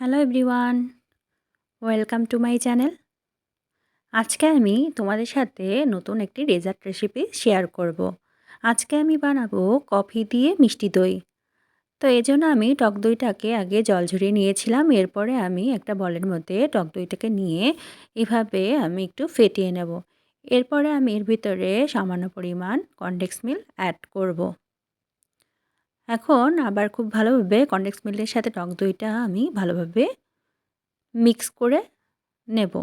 Hello everyone welcome to my channel আজকে আমি তোমাদের সাথে নতুন একটি ডেজার্ট রেসিপি শেয়ার করব। আজকে আমি বানাবো কফি দিয়ে মিষ্টি দই তো এই জন্য আমি টক দইটাকে আগে জল ঝরিয়ে নিয়েছিলাম, এরপরে আমি একটা বলের মধ্যে টক দইটাকে নিয়ে এভাবে আমি একটু ফেটিয়ে নেব এরপরে আমি এর ভিতরে সামান্য পরিমাণ কনডেক্স মিল অ্যাড করব। এখন আবার খুব ভালোভাবে কনডেক্স মিল্কের সাথে টক দইটা আমি ভালোভাবে মিক্স করে নেব।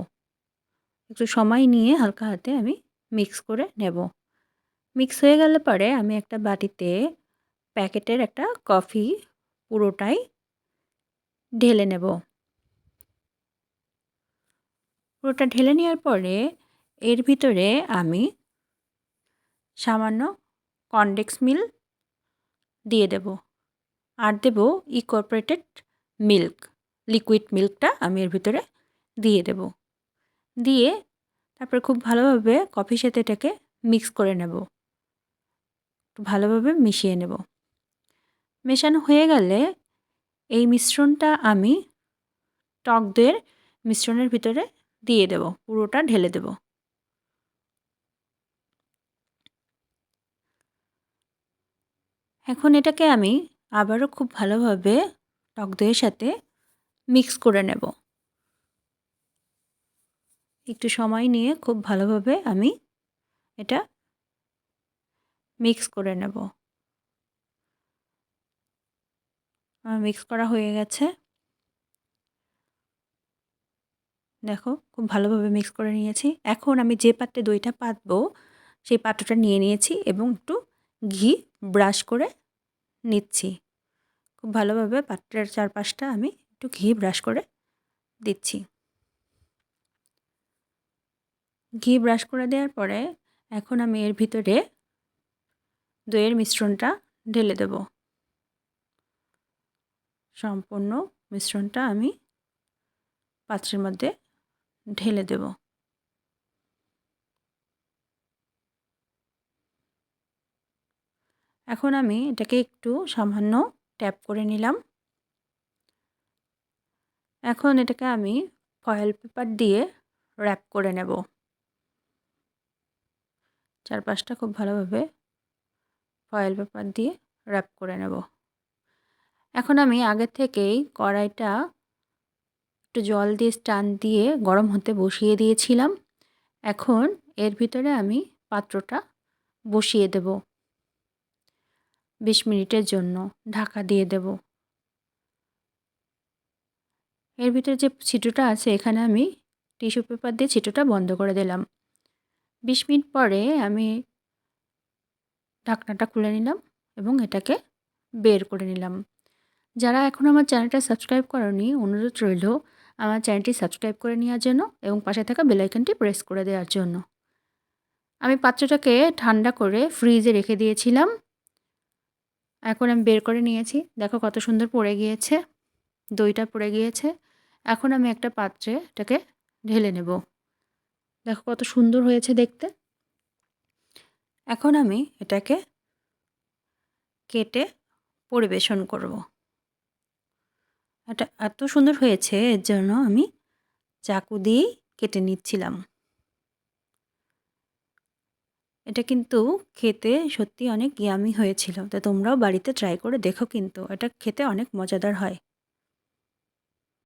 একটু সময় নিয়ে হালকা হাতে আমি মিক্স করে নেব। মিক্স হয়ে গেলে পরে আমি একটা বাটিতে প্যাকেটের একটা কফি পুরোটাই ঢেলে নেব। পুরোটা ঢেলে নেওয়ার পরে এর ভিতরে আমি সামান্য কনডেক্স মিল দিয়ে দেব। আর দেব ইকোপারেটেড মিল্ক লিকুইড মিল্কটা আমি এর ভিতরে দিয়ে দেব। দিয়ে তারপরে খুব ভালোভাবে কফির সাথে এটাকে মিক্স করে নেব। ভালোভাবে মিশিয়ে নেব। মেশানো হয়ে গেলে এই মিশ্রণটা আমি টক দইয়ের মিশ্রণের ভিতরে দিয়ে দেব। পুরোটা ঢেলে দেব। এখন এটাকে আমি আবারও খুব ভালোভাবে টক দইয়ের সাথে মিক্স করে নেব। একটু সময় নিয়ে খুব ভালোভাবে আমি এটা মিক্স করে নেব। মিক্স করা হয়ে গেছে। দেখো, খুব ভালোভাবে মিক্স করে নিয়েছি। এখন আমি যে পাত্রে দইটা পাতবো, সেই পাত্রটা নিয়ে নিয়েছি এবং একটু ঘি ব্রাশ করে নিচ্ছি। খুব ভালোভাবে পাত্রের চারপাশটা আমি একটু ঘি ব্রাশ করে দিচ্ছি। ঘি ব্রাশ করে দেওয়ার পরে এখন আমি এর ভিতরে দইয়ের মিশ্রণটা ঢেলে দেব। সম্পূর্ণ মিশ্রণটা আমি পাত্রের মধ্যে ঢেলে দেব। এখন আমি এটাকে একটু সামান্য ট্যাপ করে নিলাম। এখন এটাকে আমি ফয়েল পেপার দিয়ে র্যাপ করে নেব। চারপাশটা খুব ভালোভাবে ফয়েল পেপার দিয়ে র্যাপ করে নেব। এখন আমি আগে থেকেই কড়াইটা একটু জল দিয়ে স্টান দিয়ে গরম হতে বসিয়ে দিয়েছিলাম। এখন এর ভিতরে আমি পাত্রটা বসিয়ে দেব। বিশ মিনিটের জন্য ঢাকা দিয়ে দেব। এর ভিতরে যে ছিটোটা আছে, এখানে আমি টিস্যু পেপার দিয়ে ছিটোটা বন্ধ করে দিলাম। বিশ মিনিট পরে আমি ঢাকনাটা খুলে নিলাম এবং এটাকে বের করে নিলাম। যারা এখন আমার চ্যানেলটা সাবস্ক্রাইব করেনি, অনুরোধ রইল আমার চ্যানেলটি সাবস্ক্রাইব করে নেওয়ার জন্য এবং পাশে থাকা বেলাইকনটি প্রেস করে দেওয়ার জন্য। আমি পাত্রটাকে ঠান্ডা করে ফ্রিজে রেখে দিয়েছিলাম। এখন আমি বের করে নিয়েছি। দেখো কত সুন্দর পড়ে গিয়েছে। দইটা পড়ে গিয়েছে। এখন আমি একটা পাত্রে এটাকে ঢেলে নেব। দেখো কত সুন্দর হয়েছে দেখতে। এখন আমি এটাকে কেটে পরিবেশন করব। এটা এত সুন্দর হয়েছে, এর জন্য আমি চাকু দিয়েই কেটে নিচ্ছিলাম। এটা কিন্তু খেতে সত্যি অনেক ইয়ামি হয়েছিল। তো তোমরাও বাড়িতে ট্রাই করে দেখো কিন্তু, এটা খেতে অনেক মজাদার হয়।